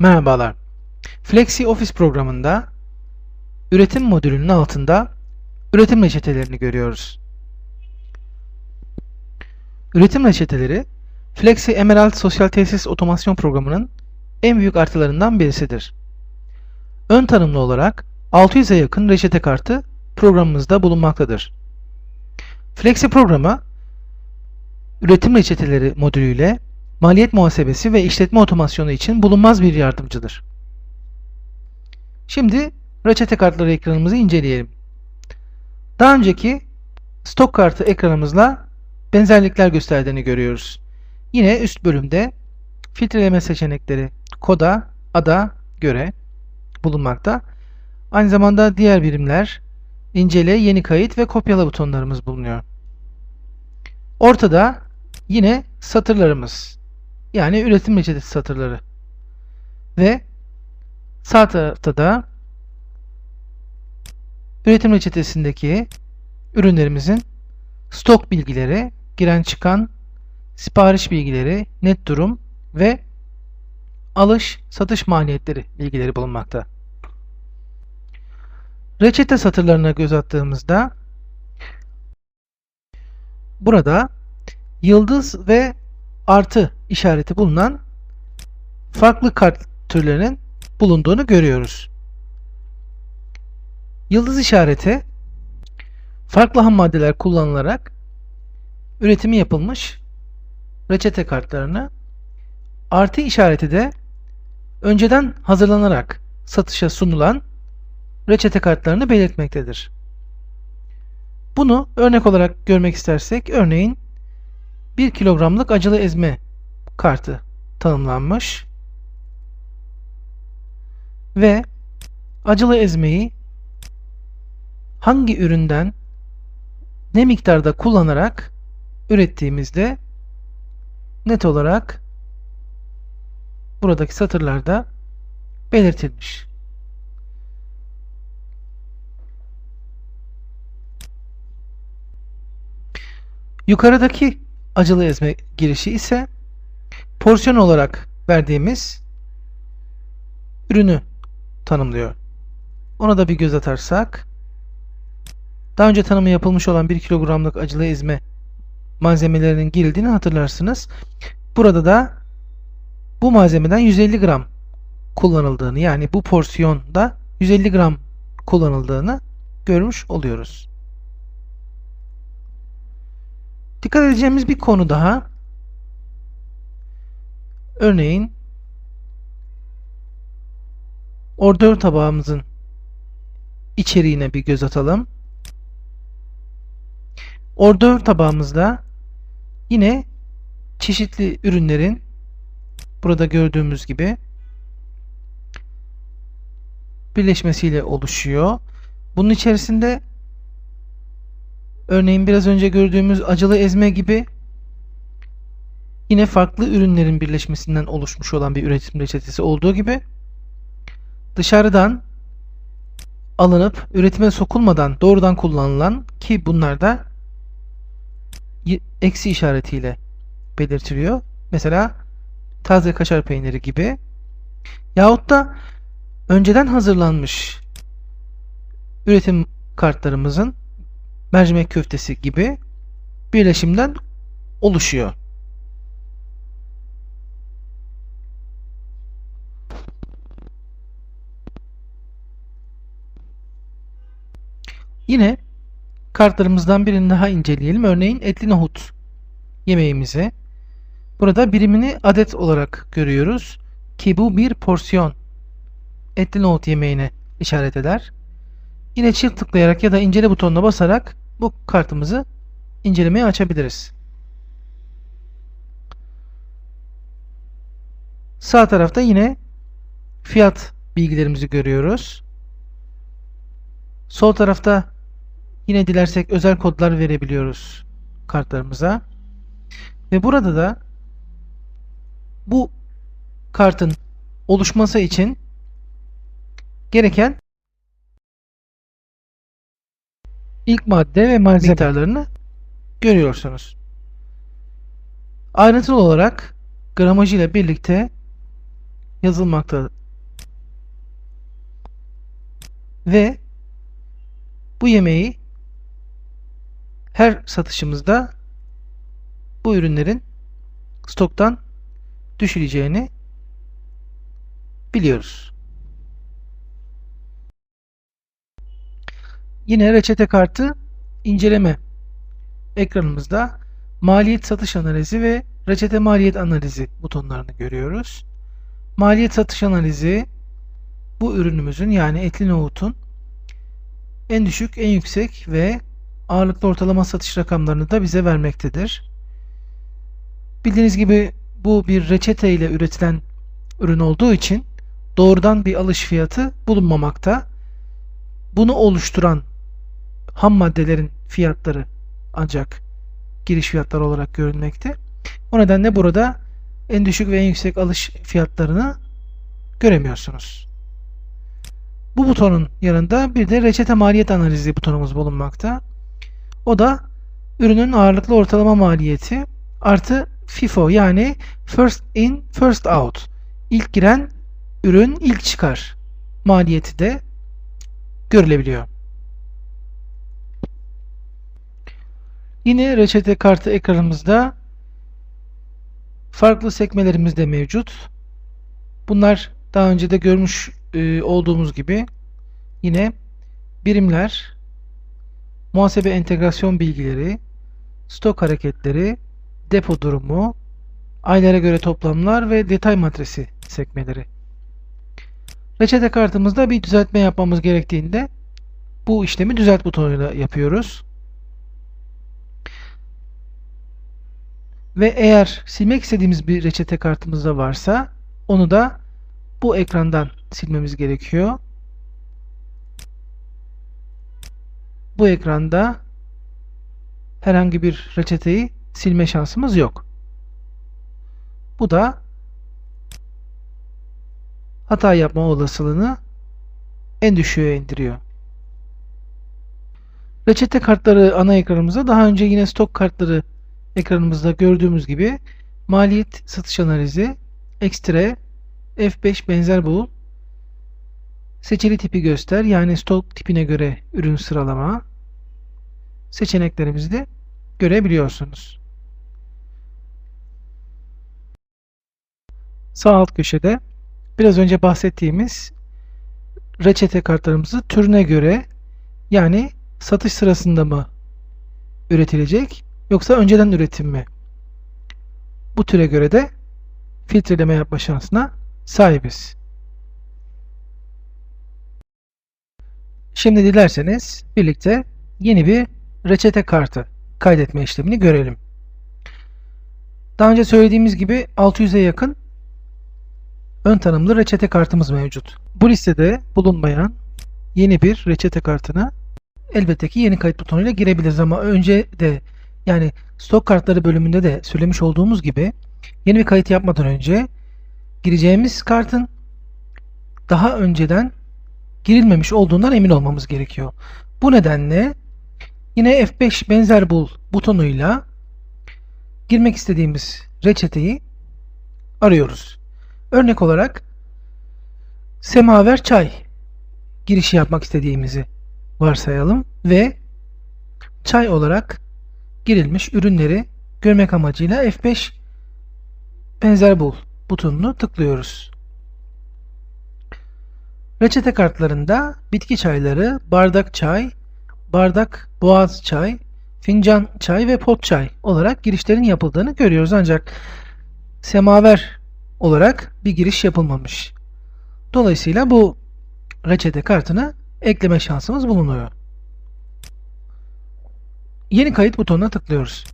Merhabalar. Flexi Office programında üretim modülünün altında üretim reçetelerini görüyoruz. Üretim reçeteleri Flexi Emerald Sosyal Tesis Otomasyon programının en büyük artılarından birisidir. Ön tanımlı olarak 600'e yakın reçete kartı programımızda bulunmaktadır. Flexi programı üretim reçeteleri modülüyle maliyet muhasebesi ve işletme otomasyonu için bulunmaz bir yardımcıdır. Şimdi reçete kartları ekranımızı inceleyelim. Daha önceki stok kartı ekranımızla benzerlikler gösterdiğini görüyoruz. Yine üst bölümde filtreleme seçenekleri koda, ada göre bulunmakta. Aynı zamanda diğer birimler incele, yeni kayıt ve kopyala butonlarımız bulunuyor. Ortada yine satırlarımız yani üretim reçetesi satırları ve sağ tarafta da üretim reçetesindeki ürünlerimizin stok bilgileri, giren çıkan sipariş bilgileri, net durum ve alış satış maliyetleri bilgileri bulunmakta. Reçete satırlarına göz attığımızda burada yıldız ve artı işareti bulunan farklı kart türlerinin bulunduğunu görüyoruz. Yıldız işareti farklı ham maddeler kullanılarak üretimi yapılmış reçete kartlarını artı işareti de önceden hazırlanarak satışa sunulan reçete kartlarını belirtmektedir. Bunu örnek olarak görmek istersek örneğin 1 kilogramlık acılı ezme kartı tanımlanmış ve acılı ezmeyi hangi üründen ne miktarda kullanarak ürettiğimizde net olarak buradaki satırlarda belirtilmiş. Yukarıdaki acılı ezme girişi ise porsiyon olarak verdiğimiz ürünü tanımlıyor. Ona da bir göz atarsak daha önce tanımı yapılmış olan 1 kilogramlık acılı ezme malzemelerinin girildiğini hatırlarsınız. Burada da bu malzemeden 150 gram kullanıldığını yani bu porsiyonda 150 gram kullanıldığını görmüş oluyoruz. Dikkat edeceğimiz bir konu daha. Örneğin ordör tabağımızın içeriğine bir göz atalım. Ordör tabağımızda yine çeşitli ürünlerin burada gördüğümüz gibi birleşmesiyle oluşuyor. Bunun içerisinde Örneğin biraz önce gördüğümüz acılı ezme gibi yine farklı ürünlerin birleşmesinden oluşmuş olan bir üretim reçetesi olduğu gibi dışarıdan alınıp üretime sokulmadan doğrudan kullanılan ki bunlar da eksi işaretiyle belirtiliyor. Mesela taze kaşar peyniri gibi yahut da önceden hazırlanmış üretim kartlarımızın mercimek köftesi gibi birleşimden oluşuyor. Yine kartlarımızdan birini daha inceleyelim. Örneğin etli nohut yemeğimizi. Burada birimini adet olarak görüyoruz ki bu bir porsiyon etli nohut yemeğine işaret eder. Yine çift tıklayarak ya da incele butonuna basarak bu kartımızı incelemeye açabiliriz. Sağ tarafta yine fiyat bilgilerimizi görüyoruz. Sol tarafta yine dilersek özel kodlar verebiliyoruz kartlarımıza. Ve burada da bu kartın oluşması için gereken ilk madde ve malzeme miktarlarını görüyorsunuz. Ayrıntılı olarak gramajı ile birlikte yazılmakta. Ve bu yemeği her satışımızda bu ürünlerin stoktan düşüleceğini biliyoruz. Yine reçete kartı inceleme ekranımızda maliyet satış analizi ve reçete maliyet analizi butonlarını görüyoruz. Maliyet satış analizi bu ürünümüzün yani etli nohutun en düşük, en yüksek ve ağırlıklı ortalama satış rakamlarını da bize vermektedir. Bildiğiniz gibi bu bir reçete ile üretilen ürün olduğu için doğrudan bir alış fiyatı bulunmamakta. Bunu oluşturan ham maddelerin fiyatları ancak giriş fiyatları olarak görülmekte. O nedenle burada en düşük ve en yüksek alış fiyatlarını göremiyorsunuz. Bu butonun yanında bir de reçete maliyet analizi butonumuz bulunmakta. O da ürünün ağırlıklı ortalama maliyeti artı FIFO yani First In First Out. İlk giren ürün ilk çıkar maliyeti de görülebiliyor. Yine reçete kartı ekranımızda farklı sekmelerimiz de mevcut. Bunlar daha önce de görmüş e, olduğumuz gibi yine birimler, muhasebe entegrasyon bilgileri, stok hareketleri, depo durumu, aylara göre toplamlar ve detay matrisi sekmeleri. Reçete kartımızda bir düzeltme yapmamız gerektiğinde bu işlemi düzelt butonuyla yapıyoruz. Ve eğer silmek istediğimiz bir reçete kartımızda varsa onu da bu ekrandan silmemiz gerekiyor. Bu ekranda herhangi bir reçeteyi silme şansımız yok. Bu da hata yapma olasılığını en düşüğe indiriyor. Reçete kartları ana ekranımıza daha önce yine stok kartları ekranımızda gördüğümüz gibi maliyet satış analizi, ekstre, F5 benzer bul, seçili tipi göster yani stok tipine göre ürün sıralama seçeneklerimizi de görebiliyorsunuz. Sağ alt köşede biraz önce bahsettiğimiz reçete kartlarımızı türüne göre yani satış sırasında mı üretilecek yoksa önceden üretim mi? Bu türe göre de filtreleme yapma şansına sahibiz. Şimdi dilerseniz birlikte yeni bir reçete kartı kaydetme işlemini görelim. Daha önce söylediğimiz gibi 600'e yakın ön tanımlı reçete kartımız mevcut. Bu listede bulunmayan yeni bir reçete kartına elbette ki yeni kayıt butonuyla girebiliriz ama önce de yani stok kartları bölümünde de söylemiş olduğumuz gibi yeni bir kayıt yapmadan önce gireceğimiz kartın daha önceden girilmemiş olduğundan emin olmamız gerekiyor. Bu nedenle yine F5 benzer bul butonuyla girmek istediğimiz reçeteyi arıyoruz. Örnek olarak semaver çay girişi yapmak istediğimizi varsayalım ve çay olarak girilmiş ürünleri görmek amacıyla F5 benzer bul butonunu tıklıyoruz. Reçete kartlarında bitki çayları, bardak çay, bardak boğaz çay, fincan çay ve pot çay olarak girişlerin yapıldığını görüyoruz. Ancak semaver olarak bir giriş yapılmamış. Dolayısıyla bu reçete kartını ekleme şansımız bulunuyor. Yeni kayıt butonuna tıklıyoruz.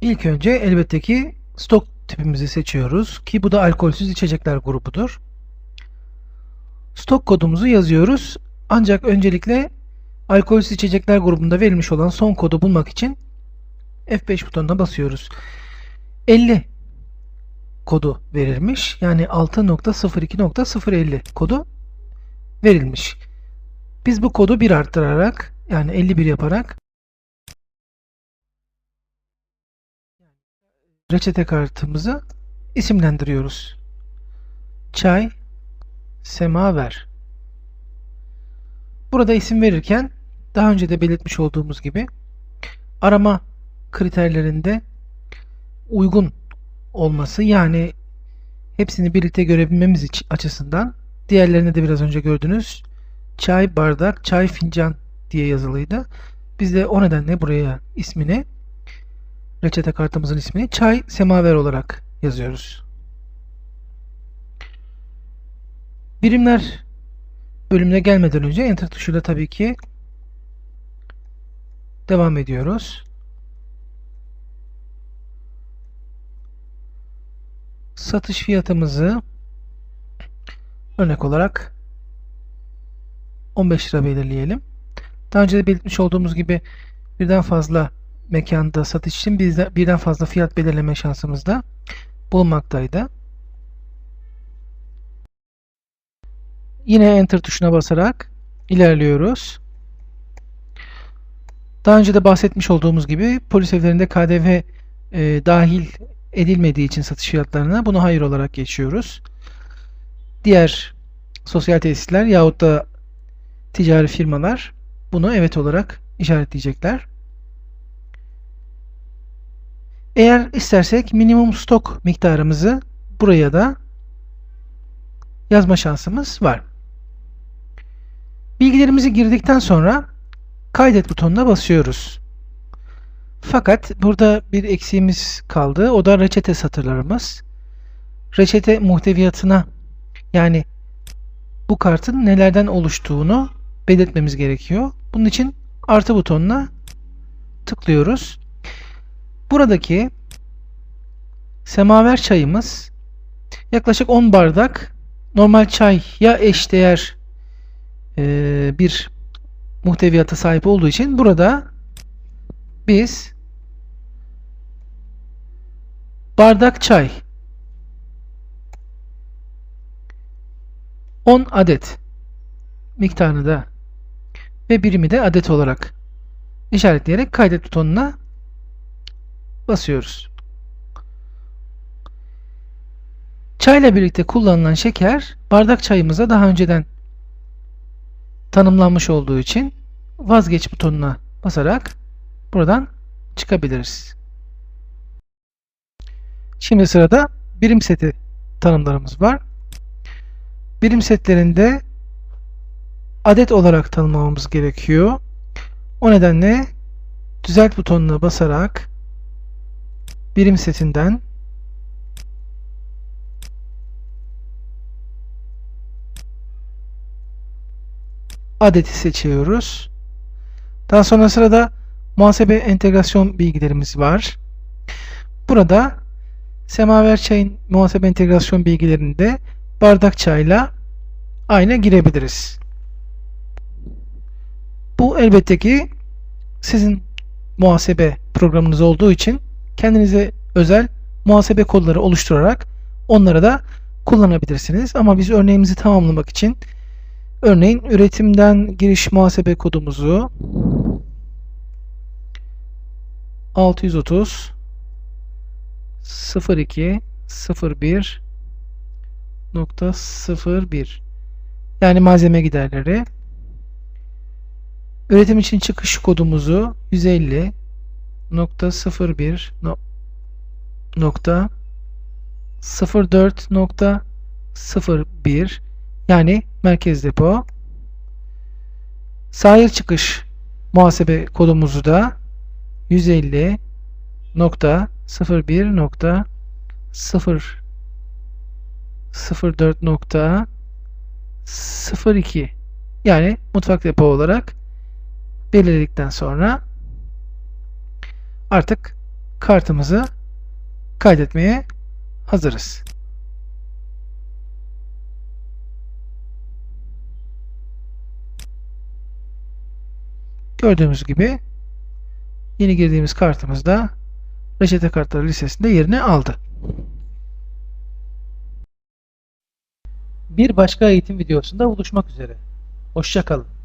İlk önce elbette ki stok tipimizi seçiyoruz ki bu da alkolsüz içecekler grubudur. Stok kodumuzu yazıyoruz. Ancak öncelikle alkolsüz içecekler grubunda verilmiş olan son kodu bulmak için F5 butonuna basıyoruz. 50 kodu verilmiş. Yani 6.02.050 kodu verilmiş. Biz bu kodu 1 arttırarak yani 51 yaparak reçete kartımızı isimlendiriyoruz. Çay, semaver. Burada isim verirken daha önce de belirtmiş olduğumuz gibi arama kriterlerinde uygun olması yani hepsini birlikte görebilmemiz için açısından diğerlerine de biraz önce gördünüz çay bardak, çay fincan diye yazılıydı. Biz de o nedenle buraya ismini reçete kartımızın ismini çay semaver olarak yazıyoruz. Birimler bölümüne gelmeden önce enter tuşuyla tabii ki devam ediyoruz. Satış fiyatımızı örnek olarak 15 lira belirleyelim. Daha önce de belirtmiş olduğumuz gibi birden fazla mekanda satış için birden fazla fiyat belirleme şansımız da bulunmaktaydı. Yine Enter tuşuna basarak ilerliyoruz. Daha önce de bahsetmiş olduğumuz gibi polis evlerinde KDV e, dahil edilmediği için satış fiyatlarına bunu hayır olarak geçiyoruz. Diğer sosyal tesisler yahut da ticari firmalar bunu evet olarak işaretleyecekler. Eğer istersek minimum stok miktarımızı buraya da yazma şansımız var. Bilgilerimizi girdikten sonra kaydet butonuna basıyoruz. Fakat burada bir eksiğimiz kaldı. O da reçete satırlarımız. Reçete muhteviyatına yani bu kartın nelerden oluştuğunu belirtmemiz gerekiyor. Bunun için artı butonuna tıklıyoruz. Buradaki semaver çayımız yaklaşık 10 bardak normal çay ya eşdeğer e, bir muhteviyata sahip olduğu için burada biz bardak çay 10 adet miktarını da ve birimi de adet olarak işaretleyerek kaydet butonuna basıyoruz. Çayla birlikte kullanılan şeker bardak çayımıza daha önceden tanımlanmış olduğu için vazgeç butonuna basarak buradan çıkabiliriz. Şimdi sırada birim seti tanımlarımız var. Birim setlerinde adet olarak tanımlamamız gerekiyor. O nedenle düzelt butonuna basarak birim setinden adeti seçiyoruz. Daha sonra sırada muhasebe entegrasyon bilgilerimiz var. Burada semaver çayın muhasebe entegrasyon bilgilerinde bardak çayla aynı girebiliriz. Bu elbette ki sizin muhasebe programınız olduğu için kendinize özel muhasebe kodları oluşturarak onlara da kullanabilirsiniz. Ama biz örneğimizi tamamlamak için örneğin üretimden giriş muhasebe kodumuzu 630 02 01 nokta 01 yani malzeme giderleri. Üretim için çıkış kodumuzu 150 nokta 01 no, nokta 04 nokta 01 yani merkez depo sahil çıkış muhasebe kodumuzu da 150 nokta 01 nokta 0 04 nokta 02 yani mutfak depo olarak belirledikten sonra artık kartımızı kaydetmeye hazırız. Gördüğümüz gibi yeni girdiğimiz kartımız da reçete kartları listesinde yerini aldı. Bir başka eğitim videosunda buluşmak üzere. Hoşçakalın.